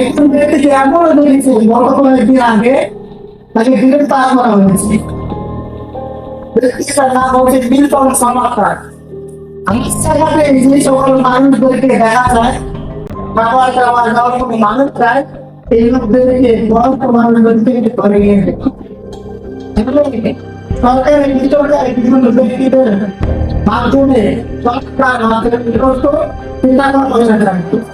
একজন ব্যক্তিকে এমন দেখেছি গত কয়েকদিন আগে তাকে গ্রেফতার করা হয়েছে ব্যক্তিটার নাম হচ্ছে মিল্টন সমাকার আমার সাথে এই যে সকল মানুষদেরকে দেখা যায় খাবার দাবার দেওয়ার কোনো মানুষ চায় এই লোকদেরকে বয়স্ক মানুষদেরকে করে নিয়ে যেত। সরকারের ভিতরে বিভিন্ন ব্যক্তিদের মাধ্যমে সরকার আমাদের বিরত চিন্তা করে রাখতো যেহেতু এটা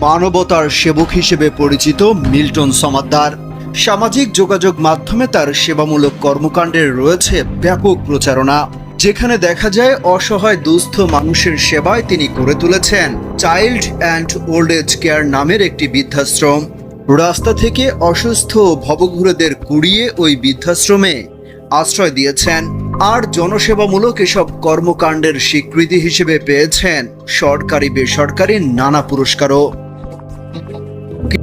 মানবতার সেবক হিসেবে পরিচিত মিল্টন সমাদ্দার। সামাজিক যোগাযোগ মাধ্যমে তার সেবামূলক কর্মকাণ্ডের রয়েছে ব্যাপক প্রচারণা, যেখানে দেখা যায় অসহায় দুস্থ মানুষের সেবায় তিনি করে তুলেছেন। Child and old age care নামের একটি বৃদ্ধাশ্রম। রাস্তা থেকে অসুস্থ ভবঘুরেদের কুড়িয়ে ওই বৃদ্ধাশ্রমে আশ্রয় দিয়েছেন আর জনসেবামূলক এসব কর্মকাণ্ডের স্বীকৃতি হিসেবে পেয়েছেন সরকারি বেসরকারি নানা পুরস্কারও।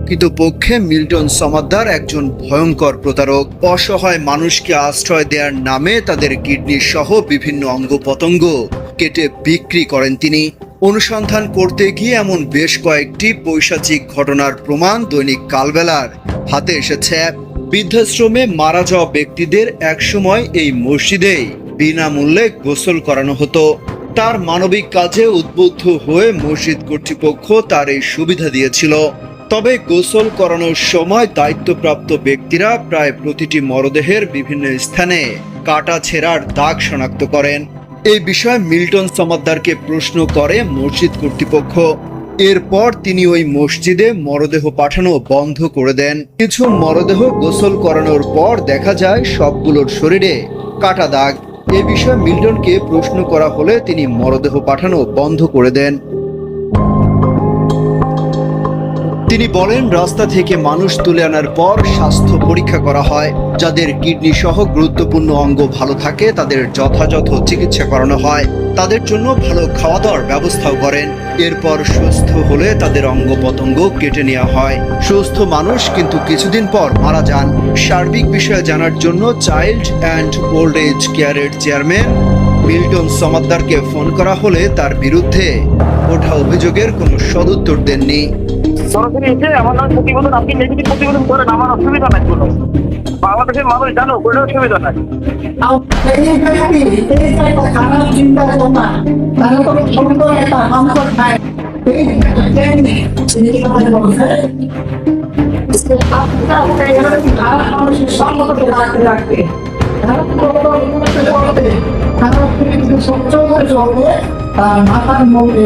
কিন্তু পক্ষে মিল্টন সমাদ্দার একজন ভয়ঙ্কর প্রতারক। অসহায় মানুষকে আশ্রয় দেওয়ার নামে তাদের কিডনি সহ বিভিন্ন অঙ্গ পতঙ্গ কেটে বিক্রি করেন তিনি। অনুসন্ধান করতে গিয়ে এমন বেশ কয়েকটি পৈশাচিক ঘটনার প্রমাণ দৈনিক কালবেলার হাতে এসেছে। বৃদ্ধাশ্রমে মারা যাওয়া ব্যক্তিদের একসময় এই মসজিদেই বিনামূল্যে গোসল করানো হতো। তার মানবিক কাজে উদ্বুদ্ধ হয়ে মসজিদ কর্তৃপক্ষ তার এই সুবিধা দিয়েছিল। তবে গোসল করানোর সময় দায়িত্বপ্রাপ্ত ব্যক্তিরা প্রায় প্রতিটি মরদেহের বিভিন্ন স্থানে কাটা ছেঁড়ার দাগ শনাক্ত করেন। এই বিষয়ে মিল্টন সমাদ্দারকে প্রশ্ন করে মসজিদ কর্তৃপক্ষ। এরপর তিনি ওই মসজিদে মরদেহ পাঠানো বন্ধ করে দেন। কিছু মরদেহ গোসল করানোর পর দেখা যায় সবগুলোর শরীরে কাটা দাগ। এ বিষয়ে মিল্টনকে প্রশ্ন করা হলে তিনি মরদেহ পাঠানো বন্ধ করে দেন। তিনি বলেন, রাস্তা থেকে মানুষ তুলে আনার পর স্বাস্থ্য পরীক্ষা করা হয়। যাদের কিডনি সহ গুরুত্বপূর্ণ অঙ্গ ভালো থাকে, তাদের যথাযথ চিকিৎসা করানো হয়। তাদের জন্য ভালো খাওয়া দাওয়ার ব্যবস্থাও করেন। এরপর সুস্থ হলে তাদের অঙ্গ পতঙ্গ কেটে নেওয়া হয়। সুস্থ মানুষ কিন্তু কিছুদিন পর মারা যান। সার্বিক বিষয়ে জানার জন্য চাইল্ড অ্যান্ড ওল্ড এজ কেয়ারের চেয়ারম্যান মিল্টন সমাদ্দারকে ফোন করা হলে তার বিরুদ্ধে ওঠা অভিযোগের কোনো সদুত্তর দেননি। সরাসরি এসে আমার নামে প্রতিবেদন আপনি নেগেটিভ প্রতিবেদন করেন আমার অসুবিধা নাই কোনো বাংলাদেশের মানুষ জানো কোনো অসুবিধা নাই মাথার মধ্যে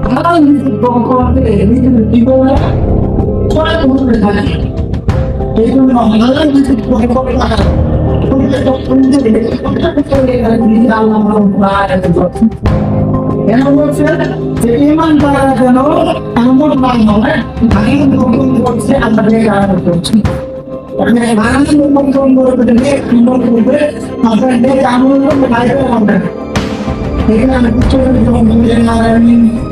আমরা আমরা ইমান তারা যেন এমন নাম নয় ভাঙি গ্রহণ করছে আমরা বেকার করছি মানে